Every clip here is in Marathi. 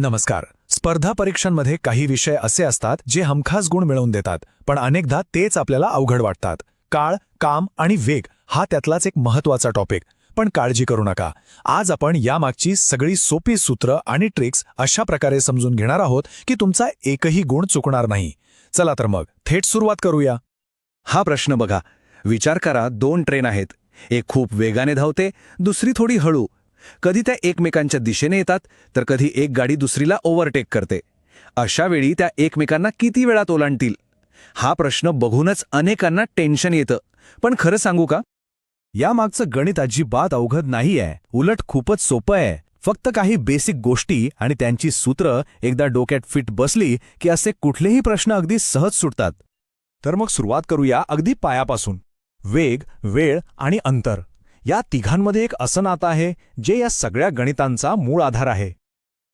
नमस्कार. स्पर्धा परीक्षांमध्ये काही विषय असे असतात जे हमखास गुण मिळवून देतात पण अनेकदा तेच आपल्याला अवघड वाटतात. काळ काम आणि वेग हा त्यातलाच एक महत्त्वाचा टॉपिक पण काळजी करू नका. आज आपण यामागची सगळी सोपी सूत्र आणि ट्रिक्स अशा प्रकारे समजून घेणार आहोत की तुमचा एकही गुण चुकणार नाही. चला तर मग थेट सुरुवात करूया. हा प्रश्न बघा. विचार करा दोन ट्रेन आहेत. एक खूप वेगाने धावते दुसरी थोडी हळू. कधी त्या एकमेकांच्या दिशेने येतात तर कधी एक गाडी दुसरीला ओव्हरटेक करते. अशा वेळी त्या एकमेकांना किती वेळात ओलांडतील? हा प्रश्न बघूनच अनेकांना टेन्शन येतं. पण खरं सांगू का? यामागचं गणित अजिबात अवघड नाहीये. उलट खूपच सोपं आहे. फक्त काही बेसिक गोष्टी आणि त्यांची सूत्र एकदा डोक्यात फिट बसली की असे कुठलेही प्रश्न अगदी सहज सुटतात. तर मग सुरुवात करूया अगदी पायापासून. वेग वेळ आणि अंतर. या तिघांमध्ये एक असं नातं आहे जे या सगळ्या गणितांचा मूळ आधार आहे.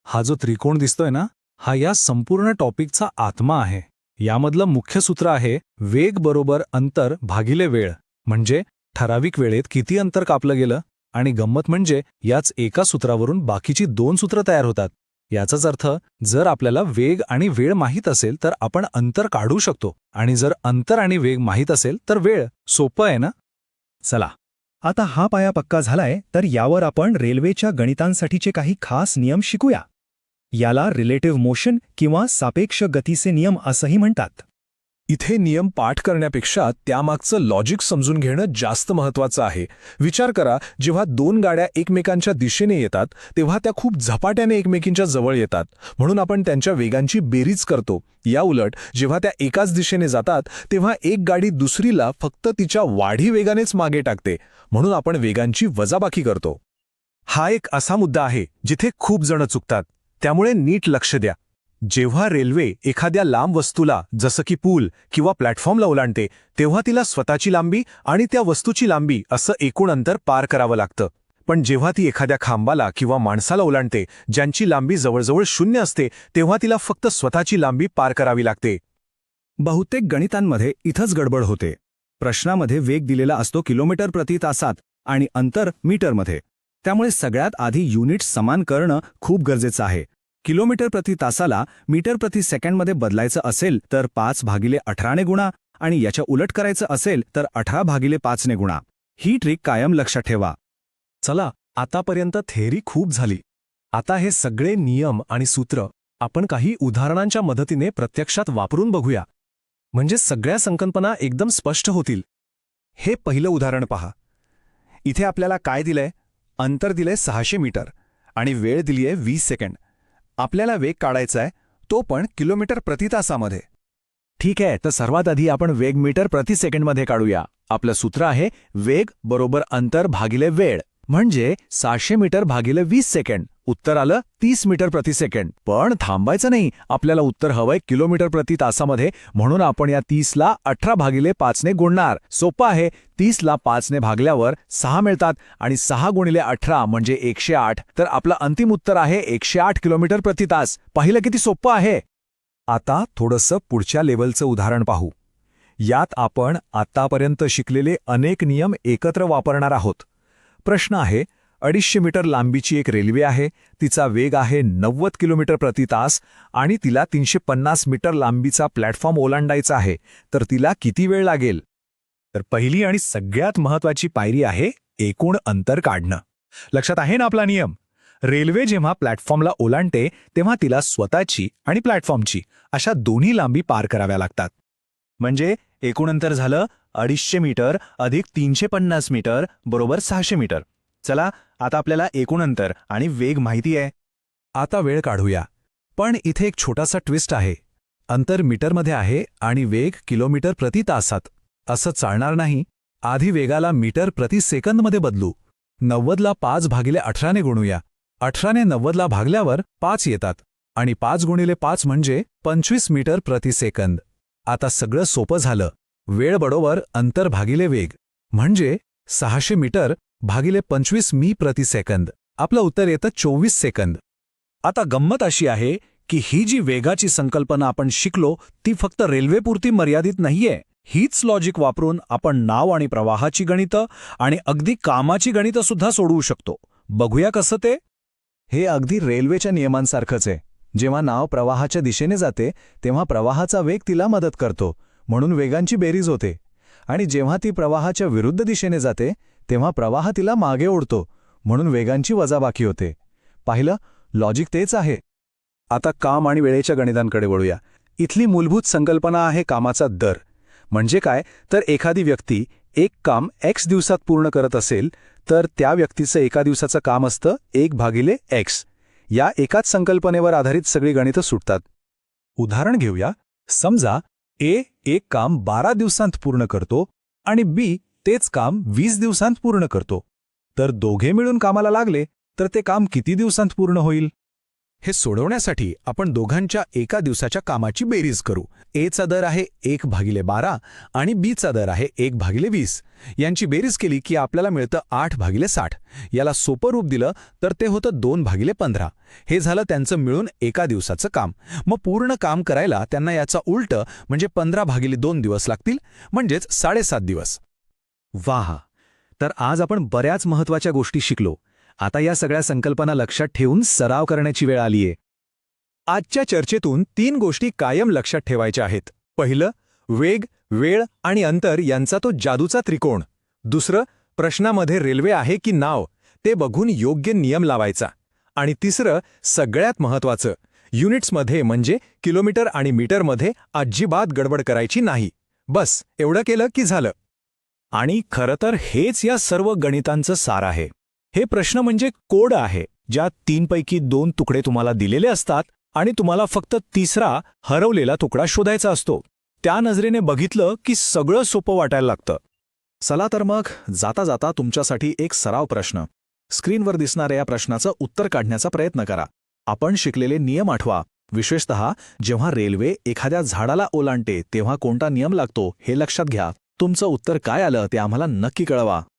हा जो त्रिकोण दिसतोय ना हा या संपूर्ण टॉपिकचा आत्मा आहे. यामधलं मुख्य सूत्र आहे वेग बरोबर अंतर भागिले वेळ. म्हणजे ठराविक वेळेत किती अंतर कापलं गेलं आणि गंमत म्हणजे याच एका सूत्रावरून बाकीची दोन सूत्र तयार होतात. याचाच अर्थ जर आपल्याला वेग आणि वेळ माहीत असेल तर आपण अंतर काढू शकतो. आणि जर अंतर आणि वेग माहीत असेल तर वेळ सोपं आहे ना? चला. आता हा पाया पक्का झालाय तर यावर आपण रेल्वेच्या गणितांसाठीचे काही खास नियम शिकूया. याला रिलेटिव्ह मोशन किंवा सापेक्ष गतीचे नियम असंही म्हणतात. इथे नियम पाठ करण्यापेक्षा त्यामागचं लॉजिक समजून घेणं जास्त महत्वाचं आहे. विचार करा जेव्हा दोन गाड्या एकमेकांच्या दिशेने येतात तेव्हा त्या खूप झपाट्याने एकमेकींच्या जवळ येतात. म्हणून आपण त्यांच्या वेगांची बेरीज करतो. या उलट जेव्हा त्या एकाच दिशेने जातात तेव्हा एक गाडी दुसरीला फक्त तिच्या वाढी वेगानेच मागे टाकते. म्हणून आपण वेगांची वजाबाकी करतो. हा एक असा मुद्दा आहे जिथे खूप जण चुकतात. त्यामुळे नीट लक्ष द्या. जेव्हा रेल्वे एखाद्या लांब वस्तूला जसं की पूल किंवा प्लॅटफॉर्मला ओलांडते तेव्हा तिला स्वतःची लांबी आणि त्या वस्तूची लांबी असं एकूण अंतर पार करावं लागतं. पण जेव्हा ती एखाद्या खांबाला किंवा माणसाला ओलांडते ज्यांची लांबी जवळजवळ शून्य असते तेव्हा तिला फक्त स्वतःची लांबी पार करावी लागते. बहुतेक गणितांमध्ये इथंच गडबड होते. प्रश्नामध्ये वेग दिलेला असतो किलोमीटर प्रति तासात आणि अंतर मीटरमध्ये. त्यामुळे सगळ्यात आधी युनिट समान करणं खूप गरजेचं आहे. किलोमीटर प्रति तासाला मीटर प्रति सेकंडमध्ये बदलायचं असेल तर पाच भागिले अठराने गुणा आणि याच्या उलट करायचं असेल तर अठरा भागिले पाचने गुणा. ही ट्रिक कायम लक्षात ठेवा. चला आतापर्यंत थेअरी खूप झाली. आता हे सगळे नियम आणि सूत्र आपण काही उदाहरणांच्या मदतीने प्रत्यक्षात वापरून बघूया. म्हणजे सगळ्या संकल्पना एकदम स्पष्ट होतील. हे पहिलं उदाहरण पहा. इथे आपल्याला काय दिलंय? अंतर दिलंय सहाशे मीटर आणि वेळ दिलीय वीस सेकंड. आपल्याला वेग काढायचाय तो पण किलोमीटर प्रति तासामध्ये. ठीक आहे तर सर्वात आधी आपण वेग मीटर प्रति सेकंडमध्ये काढूया. आपलं सूत्र आहे वेग बरोबर अंतर भागिले वेळ म्हणजे सहाशे मीटर भागिले वीस सेकंड. उत्तर आलं तीस मीटर प्रति सेकंड. पण थांबायचं नाही. आपल्याला उत्तर हवंय किलोमीटर प्रति तासामध्ये. म्हणून आपण या तीसला अठरा भागिले पाचने गुणणार. सोपं आहे. तीसला पाचने भागल्यावर सहा मिळतात आणि सहा गुणिले अठरा म्हणजे एकशे आठ. तर आपलं अंतिम उत्तर आहे एकशे आठ किलोमीटर प्रति तास. पाहिलं किती सोपं आहे? आता थोडंसं पुढच्या लेवलचं उदाहरण पाहू. यात आपण आतापर्यंत शिकलेले अनेक नियम एकत्र वापरणार आहोत. प्रश्न आहे अडीचशे मीटर लांबीची एक रेल्वे आहे. तिचा वेग आहे नव्वद किलोमीटर प्रति तास आणि तिला तीनशे पन्नास मीटर लांबीचा प्लॅटफॉर्म ओलांडायचा आहे. तर तिला किती वेळ लागेल? तर पहिली आणि सगळ्यात महत्वाची पायरी आहे एकूण अंतर काढणं. लक्षात आहे ना आपला नियम? रेल्वे जेव्हा प्लॅटफॉर्मला ओलांडते तेव्हा तिला स्वतःची आणि प्लॅटफॉर्मची अशा दोन्ही लांबी पार कराव्या लागतात. म्हणजे एकूण अंतर झालं अडीचशे मीटर अधिक तीनशे पन्नास मीटर बरोबर सहाशे मीटर. चला आता आपल्याला एकूण अंतर आणि वेग माहिती आहे. आता वेळ काढूया. पण इथे एक छोटासा ट्विस्ट आहे. अंतर मीटरमध्ये आहे आणि वेग किलोमीटर प्रति तासात. असं चालणार नाही. आधी वेगाला मीटर प्रति सेकंदमध्ये बदलू. नव्वदला पाच भागिले अठराने गुणूया. अठराने नव्वदला भागल्यावर पाच येतात. आणि पाच गुणिले पाच म्हणजे पंचवीस मीटर प्रति सेकंद. आता सगळं सोपं झालं. वेळ बरोबर अंतर भागिले वेग. म्हणजे सहाशे मीटर भागिले पंचवीस मी प्रति सेकंद. आपलं उत्तर येतं चोवीस सेकंद. आता गंमत अशी आहे की ही जी वेगाची संकल्पना आपण शिकलो ती फक्त रेल्वेपुरती मर्यादित नाहीये. हीच लॉजिक वापरून आपण नाव आणि प्रवाहाची गणितं आणि अगदी कामाची गणितं सुद्धा सोडवू शकतो. बघूया कसं ते? हे अगदी रेल्वेच्या नियमांसारखंच आहे. जेव्हा नाव प्रवाहाच्या दिशेने जाते तेव्हा प्रवाहाचा वेग तिला मदत करतो म्हणून वेगांची बेरीज होते. आणि जेव्हा ती प्रवाहाच्या विरुद्ध दिशेने जाते तेव्हा प्रवाह तिला मागे ओढतो म्हणून वेगांची वजाबाकी होते. पाहिलं? लॉजिक तेच आहे. आता काम आणि वेळेच्या गणितांकडे वळूया. इथली मूलभूत संकल्पना आहे कामाचा दर. म्हणजे काय? तर एखादी व्यक्ती एक काम एक्स दिवसात पूर्ण करत असेल तर त्या व्यक्तीचं एका दिवसाचं काम असतं एक भागिले एक्स या एकाच संकल्पनेवर आधारित सगळी गणितं सुटतात. उदाहरण घेऊया. समजा ए एक काम बारा दिवसांत पूर्ण करतो आणि बी तेच काम वीस दिवसांत पूर्ण करतो. तर दोघे मिळून कामाला लागले तर ते काम किती दिवसांत पूर्ण होईल? हे सोडवण्यासाठी आपण दोघांच्या एका दिवसाच्या कामाची बेरीज करू. एचा दर आहे एक भागिले बारा आणि बीचा दर आहे एक भागिले वीस. यांची बेरीज केली की आपल्याला मिळतं आठ भागिले साठ. याला सोपं रूप दिलं तर ते होतं दोन भागिले पंधरा. हे झालं त्यांचं मिळून एका दिवसाचं काम. मग पूर्ण काम करायला त्यांना याचा उलट म्हणजे पंधरा भागिले दोन दिवस लागतील म्हणजेच साडेसात दिवस. वाह. तर आज आपण बऱ्याच महत्त्वाच्या गोष्टी शिकलो. आता या सगळ्या संकल्पना लक्षात ठेवून सराव करण्याची वेळ आलीये. आजच्या चर्चेतून तीन गोष्टी कायम लक्षात ठेवायच्या आहेत. पहिलं वेग वेळ आणि अंतर यांचा तो जादूचा त्रिकोण. दुसरं प्रश्नामध्ये रेल्वे आहे की नाव ते बघून योग्य नियम लावायचा. आणि तिसरं सगळ्यात महत्वाचं युनिट्समध्ये म्हणजे किलोमीटर आणि मीटरमध्ये अजिबात गडबड करायची नाही. बस एवढं केलं की झालं. आणि खरं तर हेच या सर्व गणितांचं सार आहे. हे प्रश्न म्हणजे कोड आहे ज्यात तीनपैकी दोन तुकडे तुम्हाला दिलेले असतात आणि तुम्हाला फक्त तिसरा हरवलेला तुकडा शोधायचा असतो. त्या नजरेने बघितलं की सगळं सोपं वाटायला लागतं. चला तर मग जाता जाता तुमच्यासाठी एक सराव प्रश्न. स्क्रीनवर दिसणाऱ्या या प्रश्नाचं उत्तर काढण्याचा प्रयत्न करा. आपण शिकलेले नियम आठवा. विशेषतः जेव्हा रेल्वे एखाद्या झाडाला ओलांडते तेव्हा कोणता नियम लागतो हे लक्षात घ्या. तुमचं उत्तर काय आलं ते आम्हाला नक्की कळवा.